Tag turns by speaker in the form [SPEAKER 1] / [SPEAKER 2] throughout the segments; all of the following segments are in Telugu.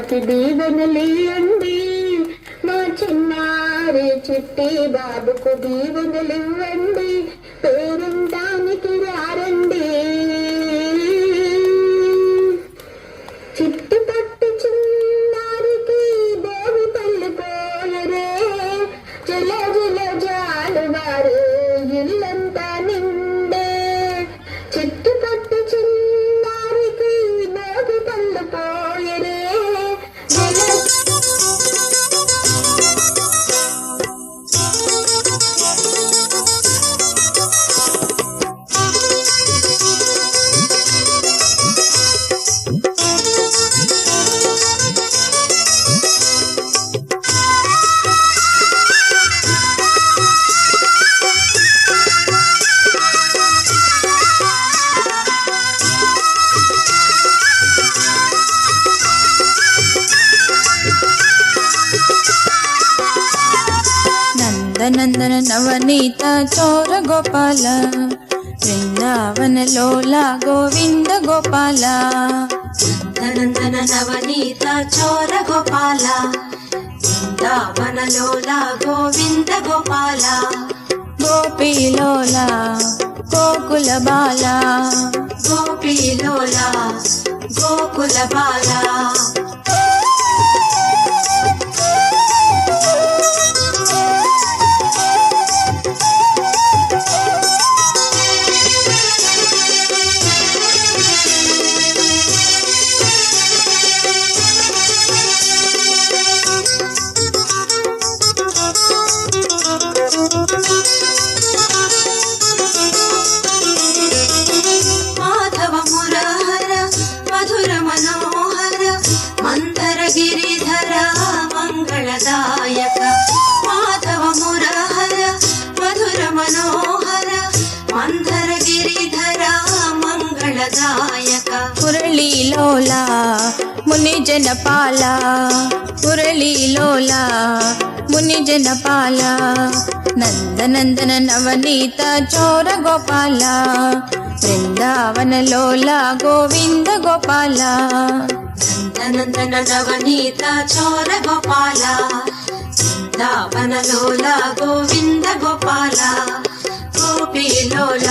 [SPEAKER 1] పాపకి దీవెనలియండి మా చిన్నారి చిట్టి బాబుకు దీవెనలివ్వండి. పేరు
[SPEAKER 2] నందన నవనీత చోర గోపాల బృందావన లోల గోవింద గోపాల
[SPEAKER 3] నందనందన నవనీత చోర గోపాల బృందావనలోల గోవింద గోపాల
[SPEAKER 2] గోపీలోల గోకుల బాల
[SPEAKER 3] గోపీలోల గోకుల బాలా
[SPEAKER 2] ముని జనపాల మురళీలోల ముని జనపాల నందనందన నవనీత చోర గోపాల బృందావన లోల గోవింద గోపాల
[SPEAKER 3] నందనందన నవనీత చోర గోపాల బృందావనలోల గోవింద గోపాల గోపీలోల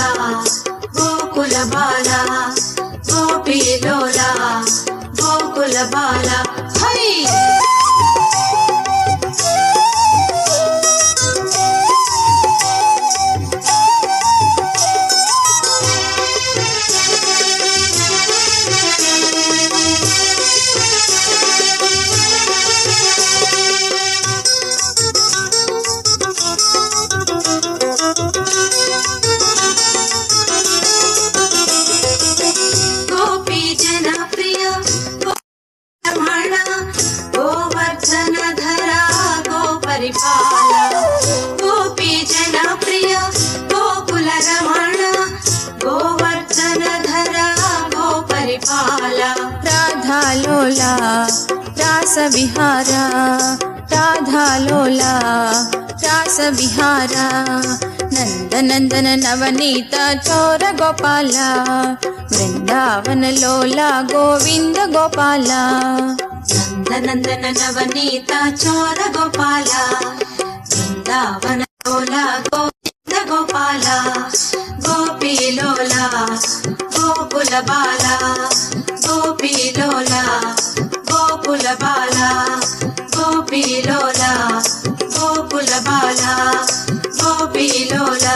[SPEAKER 2] రాస విహార రాధాలోల రాస విహార నందనందన నవనీత చోర గోపాల బృందావన లోల గోవింద గోపాల
[SPEAKER 3] నందనందన నవనీత చోర గోపాల గోపీలోల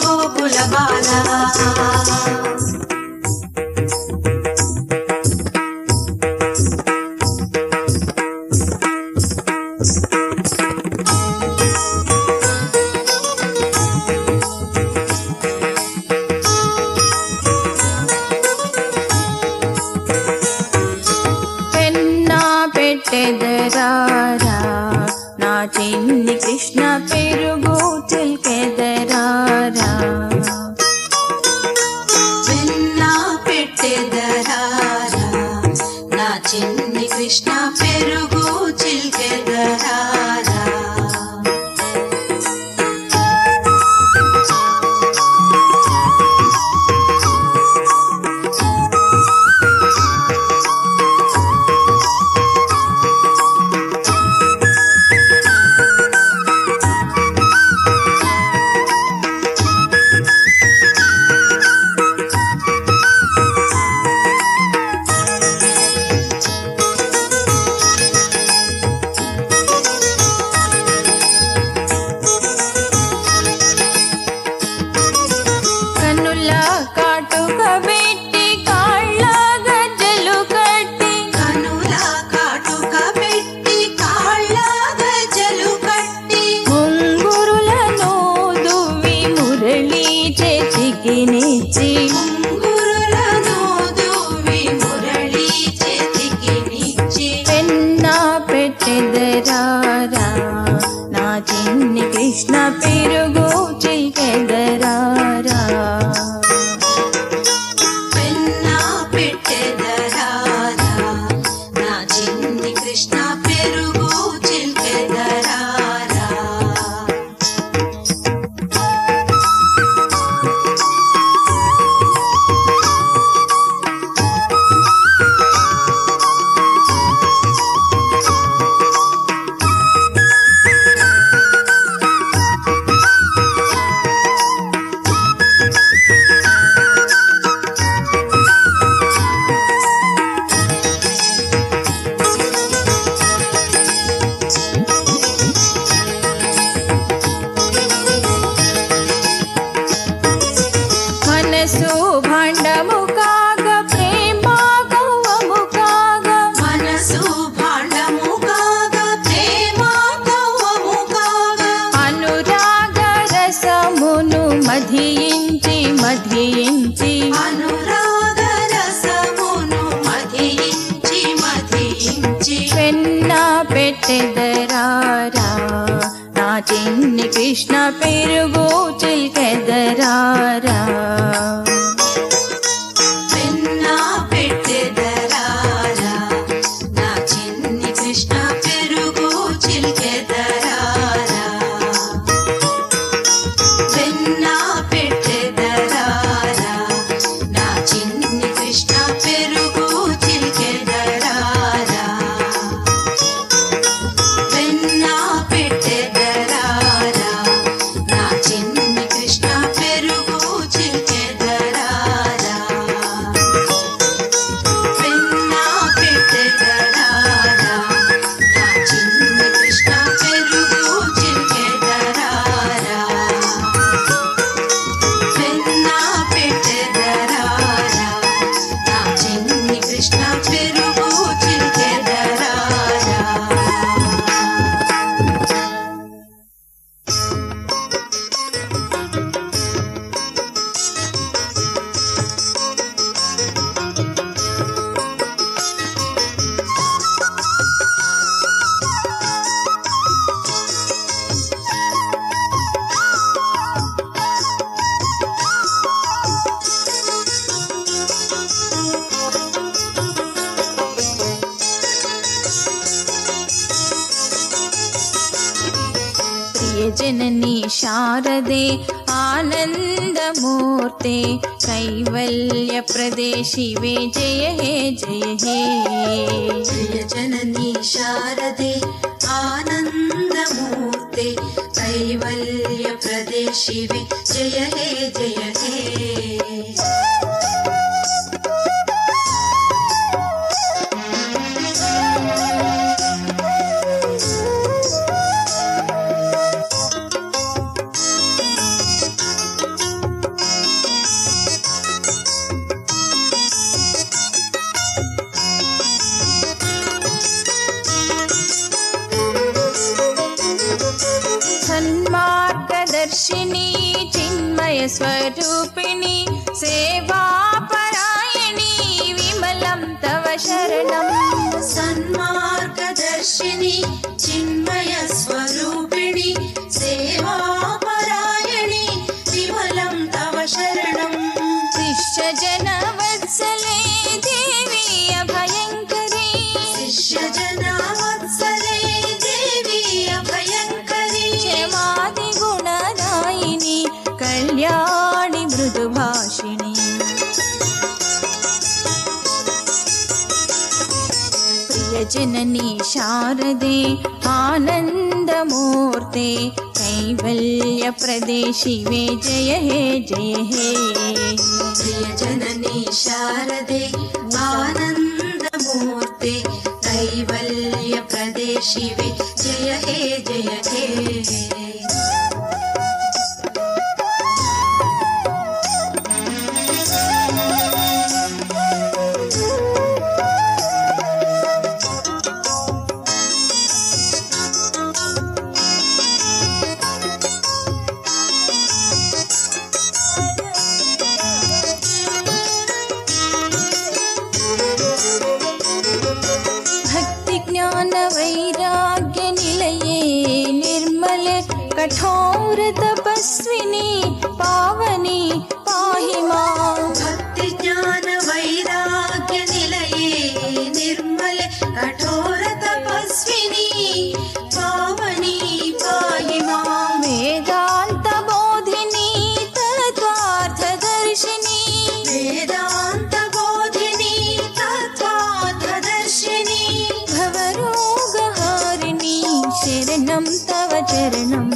[SPEAKER 3] గోకుల బాల.
[SPEAKER 2] పెట్టెదరారా నా చిన్ని కృష్ణ పెరుగు
[SPEAKER 3] చిన్ని కృష్ణ పెరుగు చిల్కెదరారా
[SPEAKER 2] जननी शारदे आनन्दमूर्ते कैवल्य प्रदेशिवे जय हे जय हे।
[SPEAKER 3] जय जननी शारदे आनन्दमूर्ते कैवल्य प्रदेशिवे जय हे जय
[SPEAKER 2] हे। చిన్మయ స్వరూపిణి సేవాపరాయణి విమలం తవ శరణం.
[SPEAKER 3] సన్మార్గదర్శిని చిన్మయ స్వరూపిణి సేవాపరాయణి విమలం తవ
[SPEAKER 2] जननी शारदे आनन्दमूर्ते कैवल्यप्रदे शिवे जय हे
[SPEAKER 3] जय हे। जय जननी शारदे आनन्दमूर्ते कैवल्यप्रदे शिवे यशस्विनी
[SPEAKER 2] पावनी पाहि माम् भक्तिज्ञानवैराग्यनिलये निर्मल कठोर तपस्विनी पावनी पाहि माम् वेदान्तबोधिनी तत्त्वार्थदर्शिनी
[SPEAKER 3] वेदान्तबोधिनी तत्त्वार्थदर्शिनी
[SPEAKER 2] भवरोगहारिणी शरणं तव चरणम्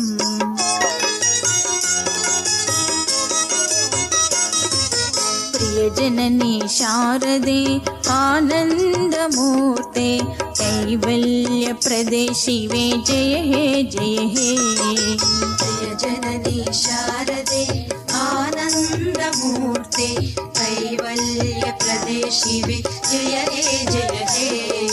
[SPEAKER 2] जननी शारदे आनन्दमूर्ते कैवल्यप्रदे शिवे जय हे जय हे।
[SPEAKER 3] जय जनदे शारदे आनन्दमूर्ते कैवल्यप्रदे शिवे जय हे जय हे।